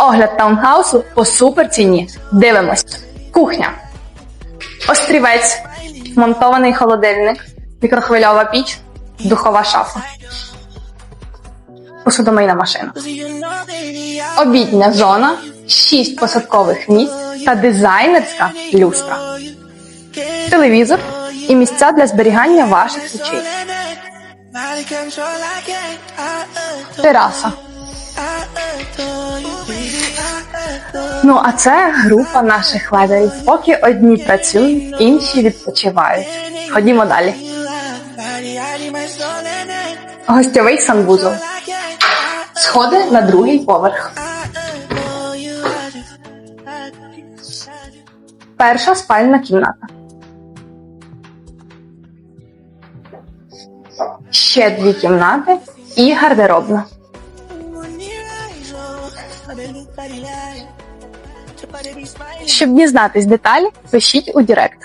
Огляд таунхаусу по супер ціні. Дивимось. Кухня. Острівець. Монтований холодильник. Мікрохвильова піч. Духова шафа. Посудомийна машина. Обідня зона. Шість посадкових місць та дизайнерська люстра. Телевізор і місця для зберігання ваших речей. Тераса. Ну, а це група наших ледарів. Поки одні працюють, інші відпочивають. Ходімо далі. Гостьовий санвузол. Сходи на другий поверх. Перша спальна кімната. Ще дві кімнати і гардеробна. Щоб дізнатись деталі, пишіть у Директ.